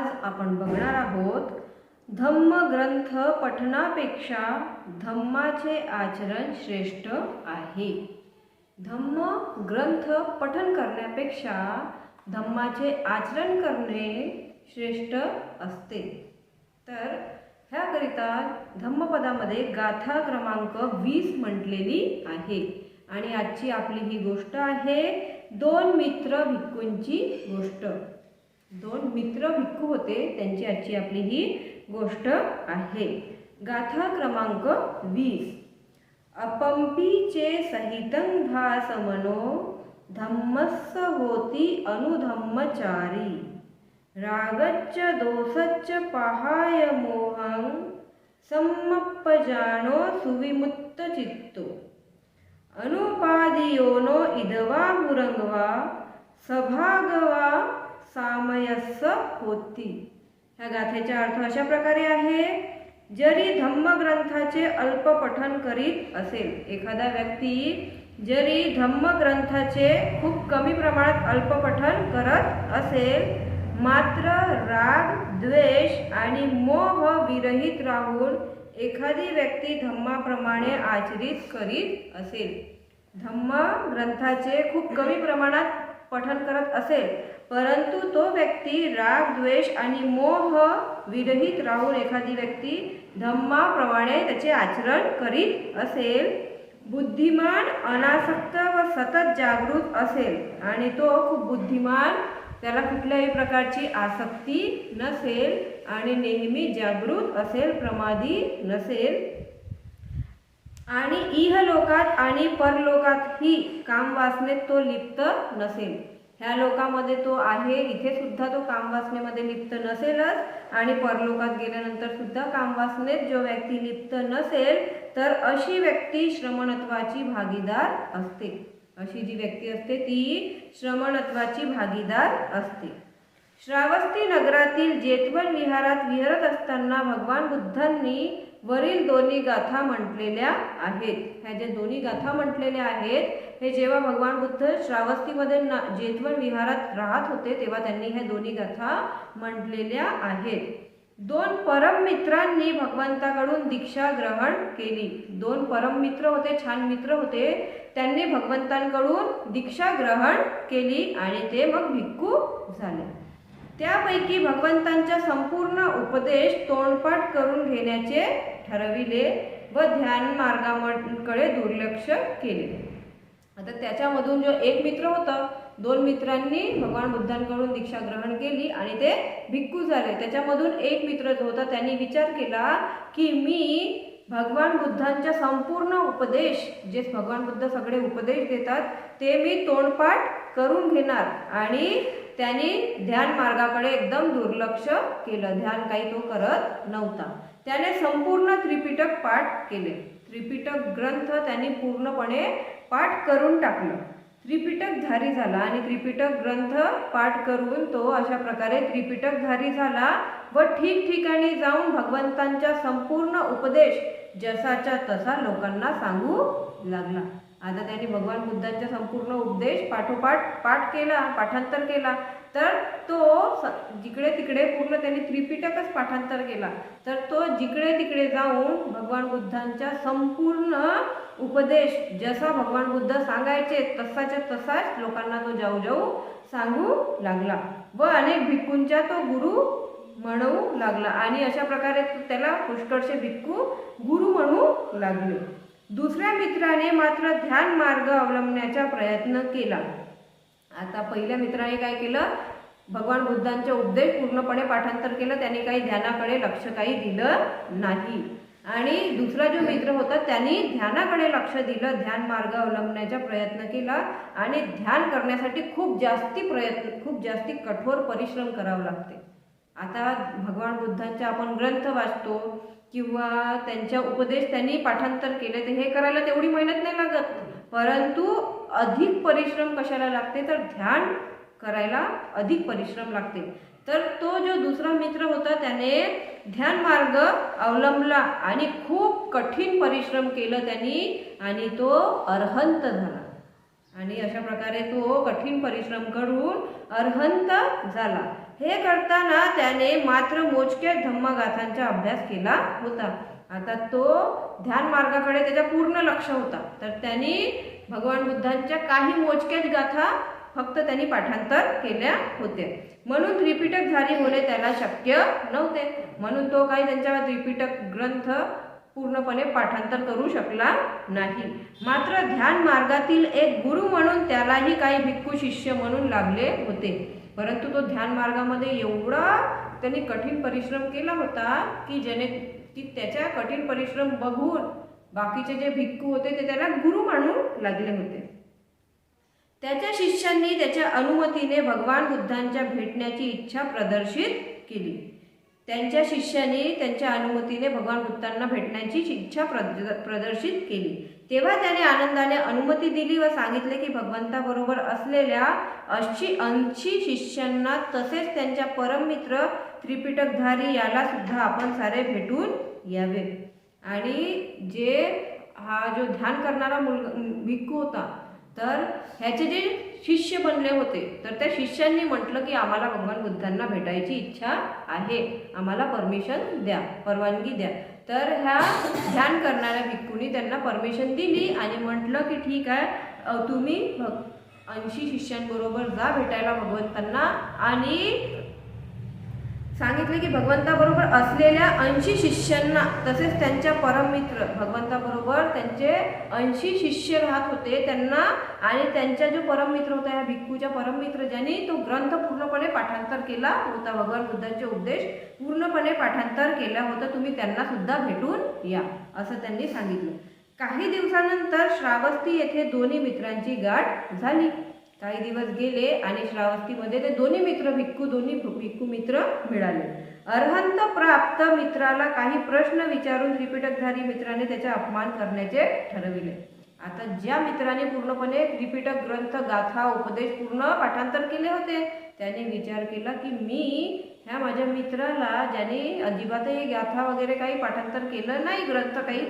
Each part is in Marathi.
आज आपण बघणार आहोत धम्म ग्रंथ पठणापेक्षा धम्माचे आचरण श्रेष्ठ आहे. धम्म ग्रंथ पठन करण्यापेक्षा धम्माचे आचरण करणे श्रेष्ठ असते. तर ह्याकरिता धम्मपदामध्ये गाथा क्रमांक वीस म्हटलेली आहे. आणि आजची आपली ही गोष्ट आहे दोन मित्र भिक्कूंची गोष्ट. दोन मित्र भिक्खू होते त्यांची आजची आपली ही गोष्ट आहे. गाथा क्रमांक वीस. अपंपीचे सहितं भासमनो धम्मस्स होती अनुधम्मचारी. रागच्च दोषच्च पहाय मोहं सम्मप्पजानो सुविमुत्तचित्तो अनुपादियोनो इदवा मुरंगवा सभागवा सामयस्य होती ह्या गाथेचा अर्थ अशा प्रकारे आहे जरी धम्मग्रंथाचे अल्प पठन करीत असेल एखादा व्यक्ती जरी धम्मग्रंथाचे खूप कमी प्रमाणात अल्प पठन करत असेल मात्र राग द्वेष आणि मोह विरहित राहून एखादी व्यक्ती धम्माप्रमाणे आचरित करीत असेल. धम्म ग्रंथाचे खूप कमी प्रमाणात पठन करत असेल. परंतु तो व्यक्ती राग द्वेष आणि मोह विरहित राहून एखादी व्यक्ती धम्माप्रमाणे त्याचे आचरण करीत असेल. बुद्धिमान अनासक्त व सतत जागृत असेल आणि तो खूप बुद्धिमान त्याला कुठल्याही प्रकारची आसक्ती नसेल आणि नेहमी जागृत असेल प्रमादी नसेल. आणि इहलोकात आणि परलोकातही कामवासनेत तो लिप्त नसेल. ह्या लोकामध्ये तो आहे इथे सुद्धा तो कामवासनेमध्ये लिप्त नसेलच. आणि परलोकात गेल्यानंतर सुद्धा कामवासनेत जो व्यक्ती लिप्त नसेल तर अशी व्यक्ती श्रमणत्वाची भागीदार असते. अशी जी व्यक्ती असते ती श्रमणत्वाची भागीदार असते. श्रावस्ती नगरातील जेतवन विहारात विहरत असताना भगवान बुद्धांनी वरील दोन्ही गाथा म्हटलेल्या आहेत. ह्या ज्या दोन्ही गाथा म्हटलेल्या आहेत हे जेव्हा भगवान बुद्ध श्रावस्तीमध्ये ना जेतवन विहारात राहत होते तेव्हा त्यांनी ह्या दोन्ही गाथा म्हटलेल्या आहेत. दोन परम मित्रांनी भगवंताकडून दीक्षा ग्रहण केली. दोन परम मित्र होते छान मित्र होते. त्यांनी भगवंतांकडून दीक्षा ग्रहण केली आणि ते मग भिक्खू झाले. त्यापैकी भगवंतांचा संपूर्ण उपदेश तोंडपाठ करून घेण्याचे ठरविले व ध्यान मार्गाकडे दुर्लक्ष केले. आता त्याच्यामधून जो एक मित्र होता दोन मित्रांनी भगवान बुद्धांकडून दीक्षा ग्रहण केली आणि ते भिक्खू झाले. त्याच्यामधून एक मित्र जो होता त्यांनी विचार केला की मी भगवान बुद्धांच्या संपूर्ण उपदेश जे भगवान बुद्ध सगळे उपदेश देतात ते मी तोंडपाठ करून घेणार आणि त्यांनी ध्यान मार्गाकडे एकदम दुर्लक्ष केलं. ध्यान काही तो करत नव्हता. त्याने संपूर्ण त्रिपिटक पाठ केले. त्रिपिटक ग्रंथ त्यांनी पूर्णपणे पाठ करून टाकलं. त्रिपिटकधारी झाला आणि त्रिपिटक ग्रंथ पाठ करून तो अशा प्रकारे त्रिपिटकधारी झाला व ठिकठिकाणी जाऊन भगवंतांच्या संपूर्ण उपदेश जसाच्या तसा लोकांना सांगू लागला. आता त्यांनी भगवान बुद्धांचा संपूर्ण उपदेश पाठोपाठ पाठ केला पाठांतर केला. तर तो जिकडे तिकडे पूर्ण त्यांनी त्रिपिटकच पाठांतर केला. तर तो जिकडे तिकडे जाऊन भगवान बुद्धांचा संपूर्ण उपदेश जसा भगवान बुद्ध सांगायचे तसाच्या तसाच लोकांना तो जाऊ जाऊ सांगू लागला व अनेक भिक्खूंच्या तो गुरु म्हणू लागला. आणि अशा प्रकारे त्याला पुष्कळचे भिक्खू गुरु म्हणू लागले. दुसऱ्या मित्राने मात्र ध्यान मार्ग अवलंबण्याचा प्रयत्न केला. आता पहिल्या मित्राने काय केलं? भगवान बुद्धांचे उपदेश पूर्णपणे पाठांतर केलं. त्याने काही ध्यानाकडे लक्ष काही दिलं नाही. आणि दुसरा जो मित्र होता त्यांनी ध्यानाकडे लक्ष दिलं. ध्यान मार्ग अवलंबण्याचा प्रयत्न केला आणि ध्यान करण्यासाठी खूप जास्ती प्रयत्न खूप जास्ती कठोर परिश्रम करावं लागते. आता भगवान बुद्धांचे आपण ग्रंथ वाचतो किंवा त्यांच्या उपदेश त्यांनी पाठांतर केले तर हे करायला तेवढी मेहनत नाही लागत. परंतु अधिक परिश्रम कशाला लागते? तर ध्यान करायला अधिक परिश्रम लागते. तर तो जो दुसरा मित्र होता त्याने ध्यान मार्ग अवलंबला आणि खूप कठीण परिश्रम केलं त्यांनी आणि तो अर्हंत झाला. आणि अशा प्रकारे तो कठीण परिश्रम करून अर्हंत झाला. हे करताना त्याने मात्र मोजक्या धम्मगाथांचा अभ्यास केला होता. आता तो ध्यान मार्गाकडे त्याचा पूर्ण लक्ष होता. तर त्यांनी भगवान बुद्धांच्या काही मोजक्याच गाथा फक्त त्यांनी पाठांतर केल्या होत्या. म्हणून त्रिपिटकधारी होणे त्याला शक्य नव्हते. म्हणून तो काही त्यांच्या त्रिपिटक ग्रंथ पूर्णपणे पाठांतर करू शकला नाही. मात्र ध्यान मार्गातील एक गुरु म्हणून त्यालाही काही भिक्खू शिष्य म्हणून लाभले होते. परंतु तो ध्यान मार्गामध्ये एवढा त्यांनी कठीण परिश्रम केला होता की जेणे की त्याच्या कठीण परिश्रम बघून बाकीचे जे भिक्खू होते ते त्याला गुरु म्हणून लागले होते. त्याच्या शिष्यांनी त्याच्या अनुमतीने भगवान बुद्धांच्या भेटण्याची इच्छा प्रदर्शित केली. त्यांच्या शिष्यांनी त्यांच्या अनुमतीने भगवान बुद्धांना भेटण्याची इच्छा प्रद प्रदर्शित केली. तेव्हा त्याने आनंदाने अनुमती दिली व सांगितले की भगवंताबरोबर असलेल्या अशी ऐंशी शिष्यांना तसेच त्यांच्या परममित्र त्रिपिटकधारी याला सुद्धा आपण सारे भेटून यावे. आणि जे हा जो ध्यान करणारा मुलगा भिक्खू होता तर ह्याचे जे शिष्य बनले होते. तर त्या शिष्यांनी म्हटलं की आम्हाला भगवान बुद्धांना भेटायची इच्छा आहे. आम्हाला परमिशन द्या परवानगी द्या. तर ह्या ध्यान करणाऱ्या भिक्खूंनी त्यांना परमिशन दिली आणि म्हटलं की ठीक आहे तुम्ही भक् ऐंशी शिष्यांबरोबर जा भेटायला भगवंतांना आणि सांगितले की भगवंताबरोबर असलेल्या ऐंशी शिष्यांना तसेच त्यांच्या परममित्र भगवंताबरोबर त्यांचे ऐंशी शिष्य राहत होते त्यांना आणि त्यांचा जो परममित्र होता या भिक्खूच्या परममित्र ज्यांनी तो ग्रंथ पूर्णपणे पाठांतर केला होता. भगवान बुद्धांचे उपदेश पूर्णपणे पाठांतर केला होता. तुम्ही त्यांना सुद्धा भेटून या असं त्यांनी सांगितलं. काही दिवसानंतर श्रावस्ती येथे दोन्ही मित्रांची गाठ झाली. काही दिवस गेले आणि श्रावस्तीमध्ये ते दोन्ही मित्र भिक्खू दोन्ही भिक्खू मित्र मिळाले. अर्हंत प्राप्त मित्राला काही प्रश्न विचारून त्रिपिटकधारी मित्राने त्याचा अपमान करण्याचे ठरविले. आता ज्या मित्राने पूर्णपणे त्रिपिटक ग्रंथ गाथा उपदेश पूर्ण पाठांतर केले होते त्याने विचार केला की मी ह्या माझ्या मित्राला ज्याने अजिबातही गाथा वगैरे काही पाठांतर केलं नाही ग्रंथ काही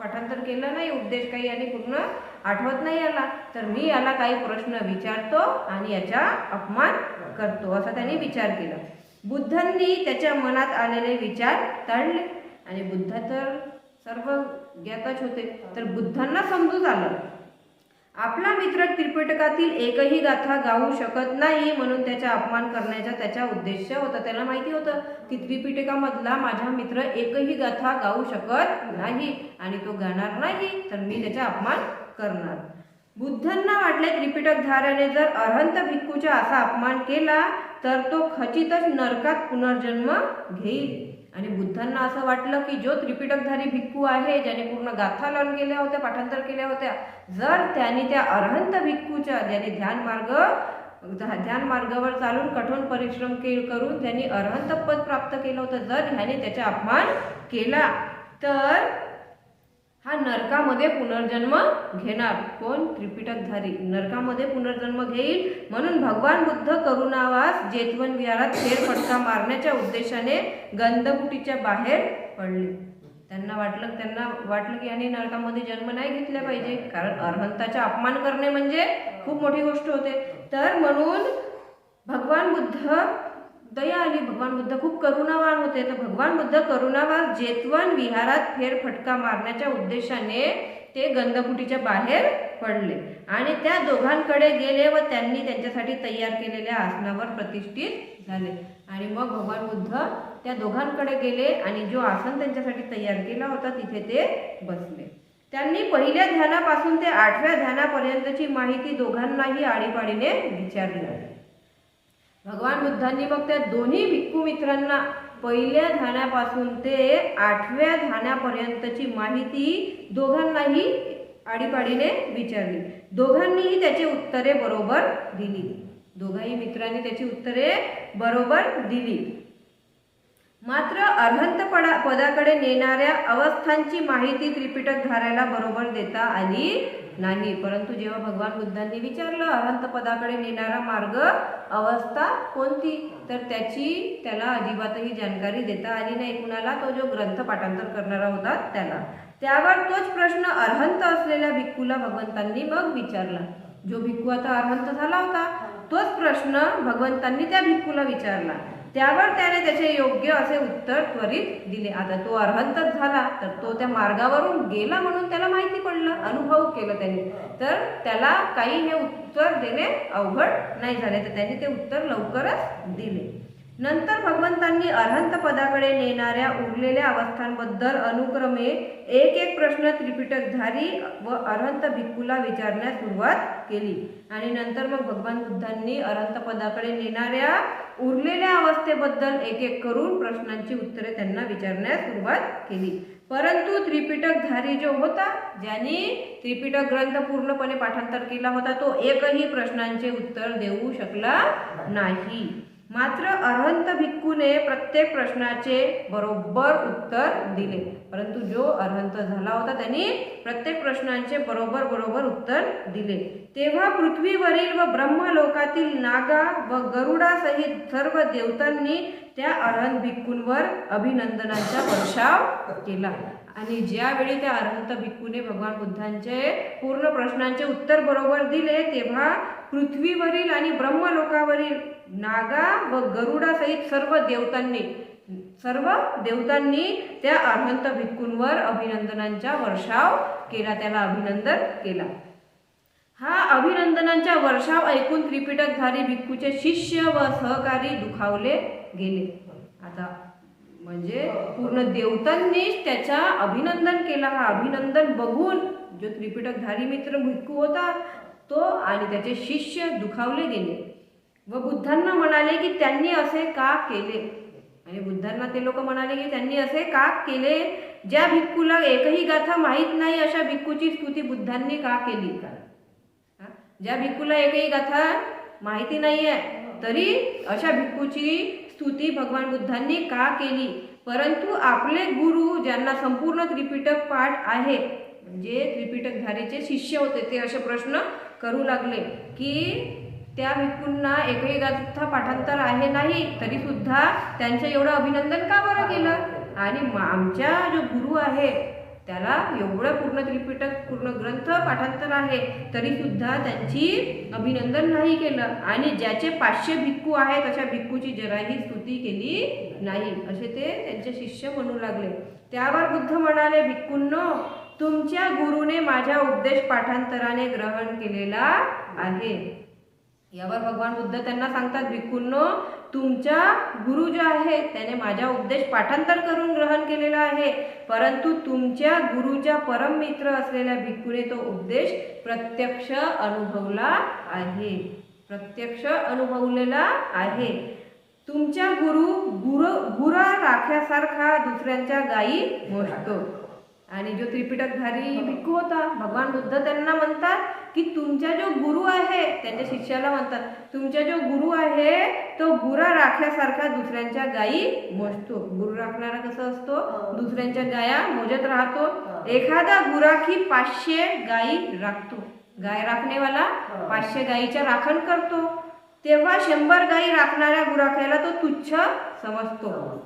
पाठांतर केलं नाही उपदेश काही याने पूर्ण आठवत नाही याला. तर मी याला काही प्रश्न विचारतो आणि याचा अपमान करतो असा त्याने विचार केला. बुद्धांनी त्याच्या मनात आलेले विचार ताळले आणि बुद्ध तर सर्व ज्ञातच होते. तर बुद्धांना समजू आलं आपला मित्र त्रिपिटकातील एकही गाथा गाऊ शकत नाही म्हणून त्याचा अपमान करण्याचा त्याचा उद्देश होता. त्याला माहिती होतं की त्रिपिटकामधला माझा मित्र एकही गाथा गाऊ शकत नाही आणि तो गाणार नाही. तर मी त्याचा अपमान करणार. बुद्धांना वाटले त्रिपिटकधाऱ्याने जर अरहंत भिक्खूचा असा अपमान केला तर तो खचितच नरकात पुनर्जन्म घेईल. आणि बुद्धांना असं वाटलं की जो त्रिपिटकधारी भिक्खू आहे ज्याने पूर्ण गाथा लावून केल्या होत्या पाठांतर केल्या होत्या जर त्याने त्या अरहंत भिक्खूच्या ज्याने ध्यान मार्ग ध्यान मार्गावर चालून कठोर परिश्रम के करून त्यांनी अरहंत पद प्राप्त केलं होतं जर ह्याने त्याचा अपमान केला तर हा नरकामध्ये पुनर्जन्म घेणार. कोण? त्रिपिटकधारी. नरकामध्ये पुनर्जन्म घेईल. म्हणून भगवान बुद्ध करुणावास जेतवन विहारात फेरफटका मारण्याच्या उद्देशाने गंधकुटीच्या बाहेर पडले. त्यांना वाटलं त्यांना वाटलं की यांनी नरकामध्ये जन्म नाही घेतला पाहिजे. कारण अर्हंताचा अपमान करणे म्हणजे खूप मोठी गोष्ट होते. तर म्हणून भगवान बुद्ध दया आली भगवान बुद्ध खूप करुणावान होते. तर भगवान बुद्ध करुणावान जेतवन विहारात फेरफटका मारण्याच्या उद्देशाने ते गंधकुटीच्या बाहेर पडले. आणि त्या दोघांकडे गेले व त्यांनी त्यांच्यासाठी तयार केलेल्या आसनावर प्रतिष्ठित झाले. आणि मग भगवान बुद्ध त्या दोघांकडे गेले आणि जो आसन त्यांच्यासाठी तयार केला होता तिथे ते बसले. त्यांनी पहिल्या ध्यानापासून ते आठव्या ध्यानापर्यंतची माहिती दोघांनाही आळीपाळीने विचारली. भगवान बुद्धांनी मग त्या दोन्ही भिक्खू मित्रांना पहिल्या ध्यानापासून ते आठव्या ध्यानापर्यंतची माहिती दोघांनाही आडीपाडीने विचारली. दोघांनीही त्याची उत्तरे बरोबर दिली. दोघाही मित्रांनी त्याची उत्तरे बरोबर दिली. मात्र अर्हंत पडा पदाकडे नेणाऱ्या अवस्थांची माहिती त्रिपिटकधाऱ्याला बरोबर देता आली नाही. परंतु जेव्हा भगवान बुद्धांनी विचारलं अरहंत पदाकडे नेणारा मार्ग अवस्था कोणती? तर त्याची त्याला अजिबातही जानकारी देता आली नाही. कुणाला? तो जो ग्रंथ पाठांतर करणारा होता त्याला. त्यावर तोच प्रश्न अर्हंत असलेल्या भिक्खूला भगवंतांनी मग विचारला. जो भिक्खू आता अर्हंत झाला होता तोच प्रश्न भगवंतांनी त्या भिक्खूला विचारला. त्यावर त्याने त्याचे योग्य असे उत्तर त्वरित दिले. आता तो अर्हंतच झाला तर तो त्या मार्गावरून गेला म्हणून त्याला माहिती पडलं अनुभव केलं त्याने. तर त्याला काही हे उत्तर देणे अवघड नाही झाले तर त्याने ते उत्तर लवकरच दिले. नंतर भगवंतांनी अरहंत पदाकडे नेणाऱ्या उरलेल्या अवस्थांबद्दल अनुक्रमे एक एक प्रश्न त्रिपिटकधारी व अरहंत भिक्खूला विचारण्यास सुरुवात केली. आणि नंतर मग भगवान बुद्धांनी अरहंत पदाकडे नेणाऱ्या उरलेल्या अवस्थेबद्दल एक एक करून प्रश्नांची उत्तरे त्यांना विचारण्यास सुरुवात केली. परंतु त्रिपिटकधारी जो होता ज्यांनी त्रिपिटक ग्रंथ पूर्णपणे पाठांतर केला होता तो एकही प्रश्नांचे उत्तर देऊ शकला नाही. मात्र अरहंत भिक्खूने प्रत्येक प्रश्नाचे बरोबर उत्तर दिले. परंतु जो अरहंत झाला होता त्यांनी प्रत्येक प्रश्नांचे बरोबर बरोबर उत्तर दिले. तेव्हा पृथ्वीवरील व ब्रह्मलोकातील नागा व गरुडासहित सर्व देवतांनी त्या अरहंत भिक्खूंवर अभिनंदनाचा वर्षाव केला. आणि ज्यावेळी त्या अरहंत भिक्खूने भगवान बुद्धांचे पूर्ण प्रश्नांचे उत्तर बरोबर दिले तेव्हा पृथ्वीवरील आणि ब्रह्मलोकावरील नागा व गरुडासहित सर्व देवतांनी सर्व देवतांनी त्या अरहंत भिक्कूंवर अभिनंदनांचा वर्षाव केला त्याला अभिनंदन केला. हा अभिनंदनांचा वर्षाव ऐकून त्रिपिटकधारी भिक्खूचे शिष्य व सहकारी दुखावले गेले. आता म्हणजे पूर्ण देवतांनीच त्याचा अभिनंदन केला. हा अभिनंदन बघून जो त्रिपिटकधारी मित्र भिक्खू होता तो आणि त्याचे शिष्य दुखावले गेले. व बुद्धांना म्हणाले की त्यांनी असे का केले? आणि बुद्धांना ते लोक म्हणाले की त्यांनी असे का केले? ज्या भिक्खूला एकही गाथा माहीत नाही अशा भिक्खूची स्तुती बुद्धांनी का केली? का ज्या भिक्खूला एकही गाथा माहिती नाही आहे तरी अशा भिक्खूची स्तुती भगवान बुद्धांनी का केली? परंतु आपले गुरु ज्यांना संपूर्ण त्रिपिटक पाठ आहे म्हणजे त्रिपिटकधारीचे शिष्य होते ते असे प्रश्न करू लागले की त्या भिक्खूंना एकही गाथा पाठांतर आहे नाही तरी सुद्धा त्यांचं एवढं अभिनंदन का बरं केलं? आणि आमच्या जो गुरु आहे त्याला एवढं पूर्ण त्रिपिटक पूर्ण ग्रंथ पाठांतर आहे तरी सुद्धा त्यांची अभिनंदन नाही केलं. आणि ज्याचे पाचशे भिक्खू आहेत अशा भिक्खूची जराही स्तुती केली नाही असे ते त्यांचे शिष्य म्हणू लागले. त्यावर बुद्ध म्हणाले भिक्खूंनो तुमच्या गुरुने माझ्या उपदेश पाठांतराने ग्रहण केलेला आहे. यावर भगवान बुद्ध त्यांना सांगतात भिक्खूंनो तुमचा गुरु जो आहे त्याने माझा उपदेश पाठांतर करून ग्रहण केलेला आहे. परंतु तुमच्या गुरुच्या परम मित्र असलेल्या भिक्खूने तो उपदेश प्रत्यक्ष अनुभवला आहे. प्रत्यक्ष अनुभवलेला आहे. तुमच्या गुरु गुरु गुरा राख्यासारखा दुसऱ्यांच्या गायी मोजतो. आणि जो त्रिपिटकधारी भिक्खू होता भगवान बुद्ध त्यांना म्हणतात की तुमचा जो गुरु आहे त्यांच्या शिष्याला म्हणतात तुमचा जो गुरु आहे तो गुरा राख्यासारखा दुसऱ्यांच्या गायी मोजतो. गुरु राखणारा कसं असतो? दुसऱ्यांच्या गाया मोजत राहतो. एखादा गुराखी पाचशे गायी राखतो. गाय राखणेवाला पाचशे गायीच्या राखण करतो. तेव्हा शंभर गायी राखणाऱ्या गुराख्याला तो तुच्छ समजतो.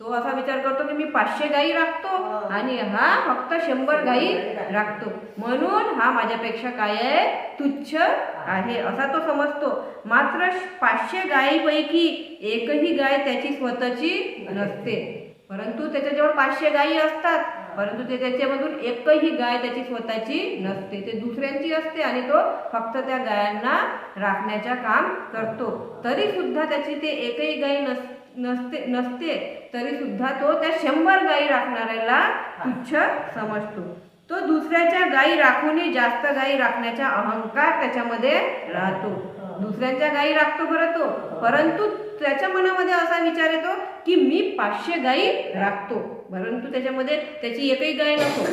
तो असा विचार करतो की मी पाचशे गायी राखतो आणि हा फक्त शंभर गायी राखतो. म्हणून हा माझ्यापेक्षा काय आहे? तुच्छ आहे. असा तो समजतो. मात्र पाचशे गायीपैकी एकही गाय त्याची स्वतःची नसते. परंतु त्याच्याजवळ पाचशे गायी असतात. परंतु ते त्याच्यामधून एकही गाय त्याची स्वतःची नसते. ते दुसऱ्यांची असते आणि तो फक्त त्या गायांना राखण्याचे काम करतो. तरी सुद्धा त्याची ते एकही गाय नस नसते नसते तरी सुद्धा तो त्या शंभर गायी राखणाऱ्याला तुच्छ समजतो. तो दुसऱ्याच्या गायी राखूनही जास्त गायी राखण्याचा अहंकार त्याच्यामध्ये राहतो. दुसऱ्यांच्या गायी राखतो बरं तो. परंतु त्याच्या मनामध्ये असा विचार येतो की मी पाचशे गायी राखतो. परंतु त्याच्यामध्ये त्याची एकही गाय नसतो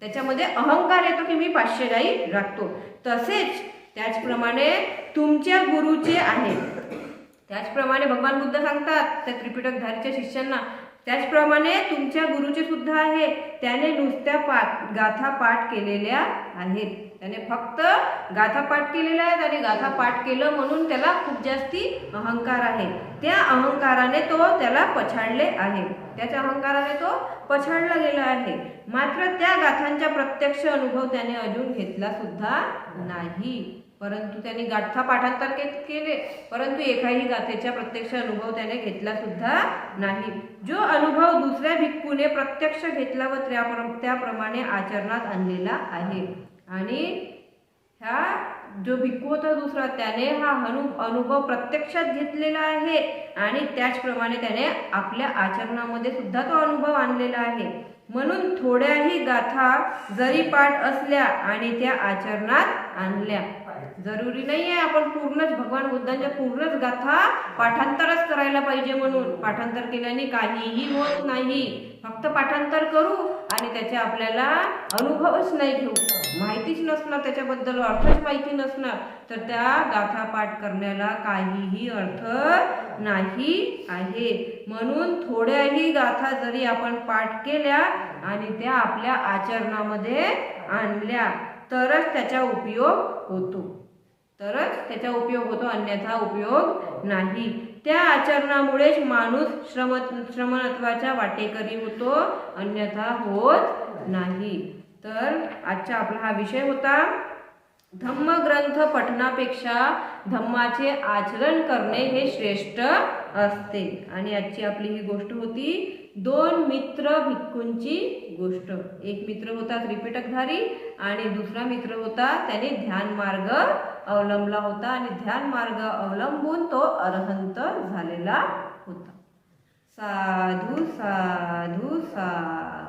त्याच्यामध्ये अहंकार येतो की मी पाचशे गायी राखतो. तसेच त्याचप्रमाणे तुमच्या गुरुचे आहे त्याचप्रमाणे भगवान बुद्ध सांगतात त्या त्रिपिटकधारीच्या शिष्यांना त्याचप्रमाणे तुमच्या गुरुचे सुद्धा आहे त्याने नुसत्या पाठ गाथा पाठ केलेल्या आहेत. त्याने फक्त गाथा पाठ केलेल्या आहेत आणि गाथा पाठ केलं म्हणून त्याला खूप जास्ती अहंकार आहे. त्या अहंकाराने तो त्याला पछाडले आहे. त्याच्या अहंकाराने तो पछाडला गेला आहे. मात्र त्या गाथांचा प्रत्यक्ष अनुभव त्याने अजून घेतला सुद्धा नाही. परंतु त्याने गाथा पाठांतर केले. परंतु एकाही गाथेचा प्रत्यक्ष अनुभव त्याने घेतला सुद्धा नाही. जो अनुभव दुसऱ्या भिक्खूने प्रत्यक्ष घेतला व त्याप्रमाणे आचरणात आणलेला आहे. आणि ह्या जो भिक्खू होता दुसरा त्याने हा अनु अनुभव प्रत्यक्षात घेतलेला आहे. आणि त्याचप्रमाणे त्याने आपल्या आचरणामध्ये सुद्धा तो अनुभव आणलेला आहे. म्हणून थोड्याही गाथा जरी पाठ असल्या आणि त्या आचरणात आणल्या जरुरी नाही आहे आपण पूर्णच भगवान बुद्धांच्या पूर्णच गाथा पाठांतरच करायला पाहिजे म्हणून. पाठांतर केल्याने काहीही होत नाही. फक्त पाठांतर करू आणि त्याचे आपल्याला अनुभवच नाही घेऊ. माहितीच नसणार त्याच्याबद्दल अर्थच माहिती नसणार. तर त्या गाथा पाठ करण्याला काहीही अर्थ नाही आहे. म्हणून थोड्याही गाथा जरी आपण पाठ केल्या आणि त्या आपल्या आचरणामध्ये आणल्या तरच त्याचा उपयोग होतो. तरच त्याचा उपयोग होतो अन्यथा उपयोग नाही. त्या आचरणामुळेच माणूस श्रम श्रमणत्वाच्या वाटेकरी होतो अन्यथा होत नाही. तर आजचा आपला हा विषय होता धम्मग्रंथ पठणापेक्षा धम्माचे आचरण करणे हे श्रेष्ठ असते. आणि आजची आपली ही गोष्ट होती दोन मित्र भिक्खूंची गोष्ट. एक मित्र होता त्रिपिटकधारी आणि दुसरा मित्र होता त्याने ध्यान मार्ग अवलंबला होता आणि ध्यान मार्ग अवलंबून तो अरहंत झालेला होता. साधू साधू साधू.